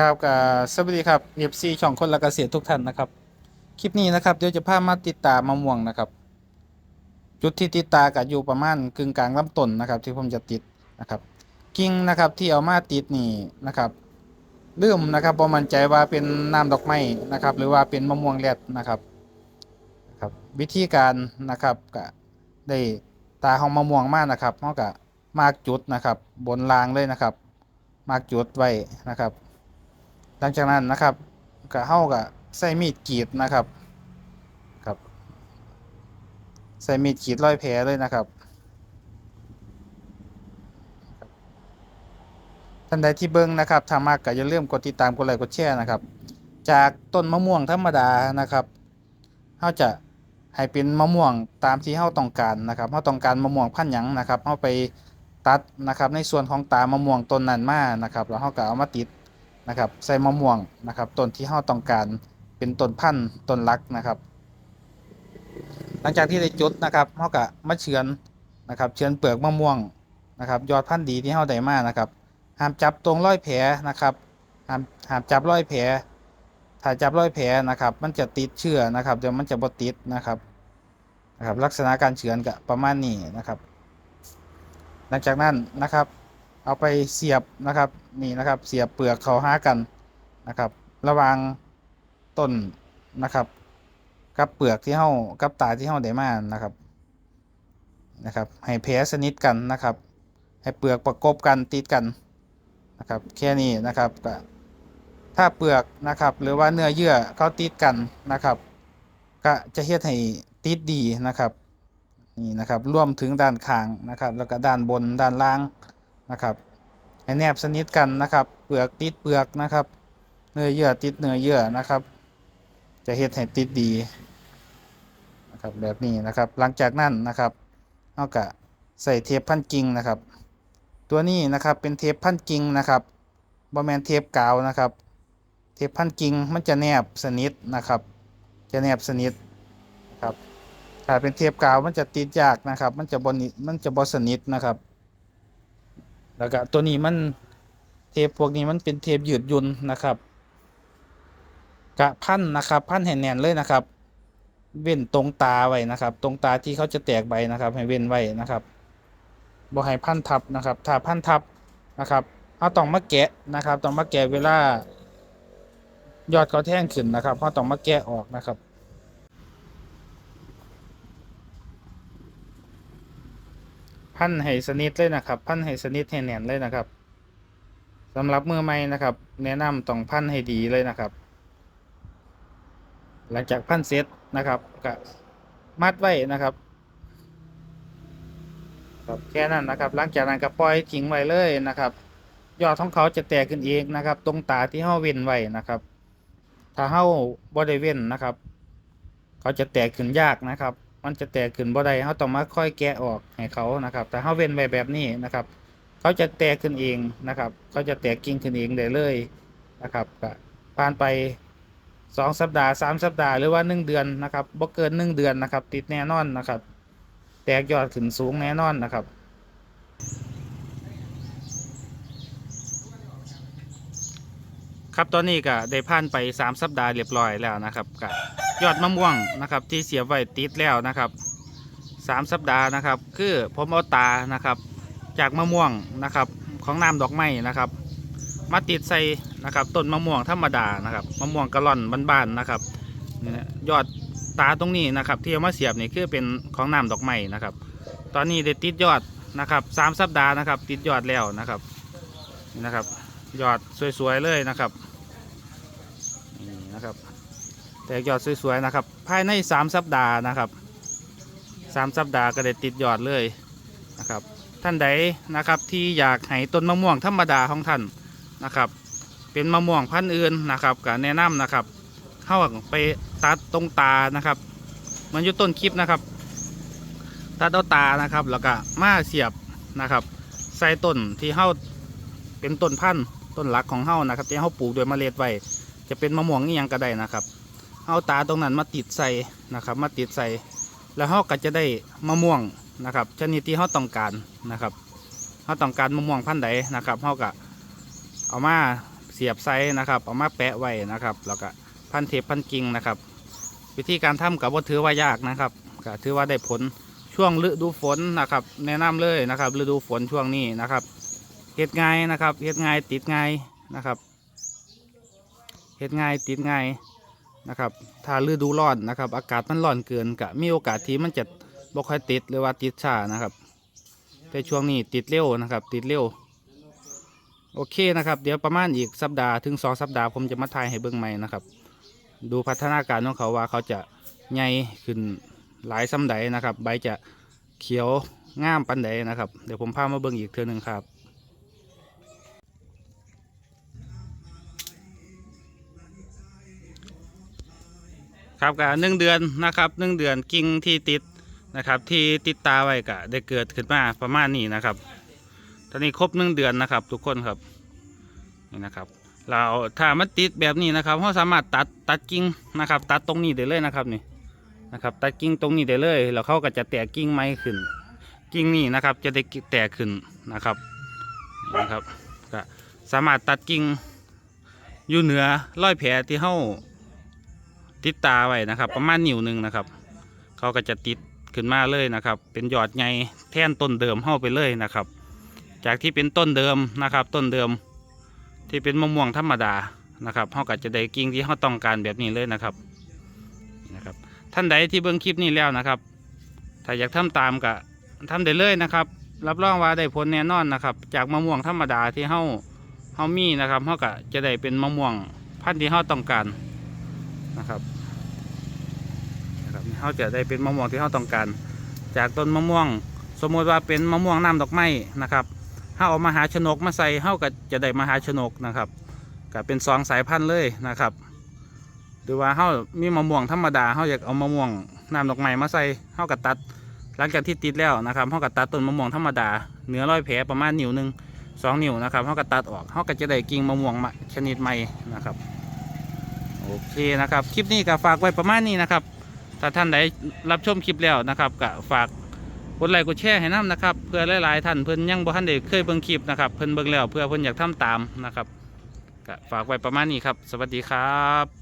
ครับกับสวัสดีครับเอฟซีช่องคนละเกษตรทุกท่านนะครับ คลิปนี้นะครับเดี๋ยวจะพามาติดตามมะม่วงนะครับ จุดที่ติดตากับอยู่ประมาณกึ่งกลางลำต้นนะครับ ที่ผมจะติดนะครับ กิ่งนะครับที่เอามาติดนี่นะครับลืมนะครับบ่มั่นใจว่าเป็นน้ำดอกไม้นะครับ หรือว่าเป็นมะม่วงแรดนะครับครับ วิธีการนะครับก็ได้ตาของมะม่วงมากนะครับเขาก็มากจุดนะครับ บนรางเลยนะครับ มากจุดไว้นะครับ หลังจากนั้นนะครับก็เฮาก็ใส่มีดกรีดนะครับครับใส่มีดกรีดร้อยแผลเลยนะครับท่านใดที่เบิ่งนะครับถ้ามากก็อย่าลืมกดติดตามกดไลค์กดแชร์นะครับ จากต้นมะม่วงธรรมดานะครับเฮาจะให้เป็นมะม่วงตามที่เฮาต้องการนะครับเฮาต้องการมะม่วงพันธุ์หยังนะครับเฮาไปตัดนะครับในส่วนของตามะม่วงต้นนั้นมานะครับแล้วเฮาก็เอามาติด นะครับใส่มะม่วงนะครับต้นที่เราต้องการเป็นต้นพันธุ์ต้นรักนะครับ หลังจากที่ได้จุดนะครับเราก็มาเฉือนนะครับเฉือนเปลือกมะม่วงนะครับ ยอดพันธุ์ดีที่เราได้มานะครับห้ามจับตรงร้อยแผลนะครับห้ามห้ามจับร้อยแผลถ้าจับร้อยแผลนะครับ มันจะติดเชื้อนะครับเดี๋ยวมันจะบดติดนะครับนะครับ ลักษณะการเฉือนก็ประมาณนี้นะครับ หลังจากนั้นนะครับ เอาไปเสียบนะครับนี่นะครับเสียบเปลือกเขาห้ากันนะครับ ระว่างต้นนะครับ กับเปลือกที่เฮากับตาที่เฮาได้มานะครับนะครับ ให้แผลสนิทกันนะครับ ให้เปลือกประกบกันติดกันนะครับ แค่นี้นะครับก็ถ้าเปลือกนะครับหรือว่าเนื้อเยื่อเขาติดกันนะครับ ก็จะเฮ็ดให้ติดดีนะครับนี่นะครับรวมถึงด้านข้างนะครับ แล้วก็ด้านบนด้านล่าง นะครับให้แนบสนิทกันนะครับ เปลือกติดเปลือกนะครับ เนื้อเยื่อติดเนื้อเยื่อนะครับ จะเฮ็ดให้ติดดีนะครับแบบนี้นะครับ หลังจากนั้นนะครับเอากะใส่เทปพันกิ่งนะครับ ตัวนี้นะครับเป็นเทปพันกิ่งนะครับบอแมนเทปกาวนะครับ เทปพันกิ่งมันจะแนบสนิทนะครับ จะแนบสนิทนะครับถ้าเป็นเทปกาวมันจะติดยากนะครับ มันจะบนิมันจะบอสนิทนะครับ แล้วก็ตัวนี้มันเทปพวกนี้มันเป็นเทปยืดยุ่นนะครับ กะพันนะครับ พันให้แน่นเลยนะครับ เว้นตรงตาไว้นะครับ ตรงตาที่เขาจะแตกใบนะครับ ให้เว้นไว้นะครับบ่ให้พันทับนะครับ ถ้าพันทับนะครับเขาต้องมาแกะนะครับ ต้องมาแกะเวลายอดเขาแท่งขึ้นนะครับเขาต้องมาแกะออกนะครับ พันให้สนิทเลยนะครับ พันให้สนิทให้แน่นเลยนะครับสำหรับมือใหม่นะครับ แนะนำต้องพันให้ดีเลยนะครับ หลังจากพันเสร็จนะครับก็มัดไว้นะครับครับแค่นั้นนะครับ หลังจากนั้นก็ปล่อยทิ้งไว้เลยนะครับ ยอดของเขาจะแตกขึ้นเองนะครับ ตรงตาที่เฮาเว้นไว้นะครับ ถ้าเฮาบ่ได้เว้นนะครับ เขาจะแตกขึ้นยากนะครับ มันจะแตกขึ้นบ่ได้เขาต้องมาค่อยแกะออกให้เขานะครับ แต่เขาเว้นไว้แบบนี้นะครับ เขาจะแตกขึ้นเองนะครับ เขาจะแตกกิ่งขึ้นเองได้เลยนะครับก็ผ่านไปสองสัปดาห์สามสัปดาห์หรือว่าหนึ่งเดือนนะครับบ่เกินหนึ่งเดือนนะครับ ติดแน่นอนนะครับ แตกยอดขึ้นสูงแน่นอนนะครับครับตอนนี้ก็ได้ผ่านไป 3 สัปดาห์เรียบร้อยแล้วนะครับก็ยอดมะม่วงนะครับ ที่เสียบไว้ติดแล้วนะครับ3สัปดาห์นะครับ คือผมเอาตานะครับ จากมะม่วงนะครับ ของน้ำดอกไม้นะครับ มาติดใส่นะครับต้นมะม่วงธรรมดานะครับมะม่วงกะล่อนบ้านๆนะครับนี่นะยอดตาตรงนี้นะครับ ที่เอามาเสียบนี่คือเป็นของน้ำดอกไม้นะครับ ตอนนี้ได้ติดยอดนะครับสามสัปดาห์นะครับ ติดยอดแล้วนะครับนี่นะครับ ยอดสวยๆเลยนะครับนี่นะครับ แตกยอดสวยๆนะครับ ภายในสามสัปดาห์นะครับสามสัปดาห์ก็ได้ติดยอดเลยนะครับ ท่านใดนะครับที่อยากให้ต้นมะม่วงธรรมดาของท่านนะครับ เป็นมะม่วงพันธุ์อื่นนะครับก็แนะนำนะครับเข้าไปตัดตรงตานะครับ มันอยู่ต้นคลิปนะครับ ตัดเอาตานะครับแล้วก็มาเสียบนะครับใส่ต้นที่เข้าเป็นต้นพันธุ์ต้นหลักของเฮ้านะครับที่เฮ้าปลูกโดวยเมล็ดไว้จะเป็นมะม่วงนี่ยังก็ได้นะครับ เอาตาตรงนั้นมาติดใส่นะครับ มาติดใส่แล้วเฮ้าก็จะได้มะม่วงนะครับ ชนิดที่เฮ้าต้องการนะครับเฮ้าต้องการมะม่วงพันธุ์ใดนะครับเฮ้าก็เอามาเสียบไซนะครับ เอามาแปะไว้นะครับ แล้วก็พันเทปพันกิ่งนะครับ วิธีการทำกับว่าถือว่ายากนะครับก็ถือว่าได้ผลช่วงฤดูฝนนะครับ แนะนำเลยนะครับ ฤดูฝนช่วงนี้นะครับเฮ็ดง่ายนะครับเฮ็ดง่ายติดง่ายนะครับเฮ็ดง่ายติดง่าย นะครับ ถ้าฤดูร้อนนะครับ อากาศมันร้อนเกินก็มีโอกาสที่มันจะบ่ค่อยติดหรือว่าติดช้านะครับ แต่ช่วงนี้ติดเร็วนะครับ ติดเร็ว โอเคนะครับ เดี๋ยวประมาณอีกสัปดาห์ถึงสองสัปดาห์ผมจะมาถ่ายให้เบิ่งใหม่นะครับ ดูพัฒนาการของเขาว่าเขาจะใหญ่ขึ้นหลายซ้ำใดนะครับ ใบจะเขียวงามปันใดนะครับ เดี๋ยวผมพามาเบิ่งอีกเทื่อหนึ่งครับ ครับก็หนึ่งเดือนนะครับหนึ่งเดือนกิ่งที่ติดนะครับ ที่ติดตาไว้ก็ได้เกิดขึ้นมาประมาณนี้นะครับ ตอนนี้ครบหนึ่งเดือนนะครับ ทุกคนครับนี่นะครับ เราถ้ามันติดแบบนี้นะครับเราสามารถตัดตัดกิ่งนะครับ ตัดตรงนี้ได้เลยนะครับนี่นะครับตัดกิ่งตรงนี้ได้เลยแล้วเขาก็จะแตกกิ่งไม้ขึ้น กิ่งนี้นะครับ จะได้แตกขึ้นนะครับนี่นะครับก็สามารถตัดกิ่งอยู่เหนือร้อยแผลที่เขา ติดตาไว้นะครับ ประมาณนิ้วหนึ่งนะครับ เขาก็จะติดขึ้นมาเลยนะครับ เป็นยอดใหญ่แท่นต้นเดิมเข้าไปเลยนะครับ จากที่เป็นต้นเดิมนะครับ ต้นเดิมที่เป็นมะม่วงธรรมดานะครับเขาก็จะได้กิ่งที่เขาต้องการแบบนี้เลยนะครับนะครับ ท่านใดที่เบิ่งคลิปนี้แล้วนะครับ ถ้าอยากทำตามก็ทำได้เลยนะครับ รับรองว่าได้ผลแน่นอนนะครับ จากมะม่วงธรรมดาที่เขาเขามีนะครับเขาก็จะได้เป็นมะม่วงพันธุ์ที่เขาต้องการ นะครับนะครับเขาจะได้เป็นมะม่วงที่เขาต้องการ จากต้นมะม่วง สมมติว่าเป็นมะม่วงน้ำดอกไม้นะครับถ้าเอามาหาชนกมาใส่เฮาก็จะได้มาหาชนกนะครับก็เป็นสองสายพันธุ์เลยนะครับหรือว่าเฮามีมะม่วงธรรมดาเฮาอยากเอามะม่วงน้ำดอกไม้มาใส่เฮาก็ตัด หลังจากที่ติดแล้วนะครับเฮาก็ตัดต้นมะม่วงธรรมดาเนื้อร้อยแผลประมาณนิ้วหนึ่งสองนิ้วนะครับเฮาก็ตัดออกเฮาก็จะได้กิ่งมะม่วงชนิดใหม่นะครับ โอเคนะครับคลิปนี้ก็ฝากไว้ประมาณนี้นะครับถ้าท่านใดรับชมคลิปแล้วนะครับก็ฝากกดไลค์กดแชร์ให้น้ำนะครับเพื่อหลายๆท่านเพิ่นยังบ่ทันได้เคยเบิ่งคลิปนะครับเพิ่นเบิ่งแล้วเพื่อเพิ่นอยากทำตามนะครับก็ฝากไว้ประมาณนี้ครับ สวัสดีครับ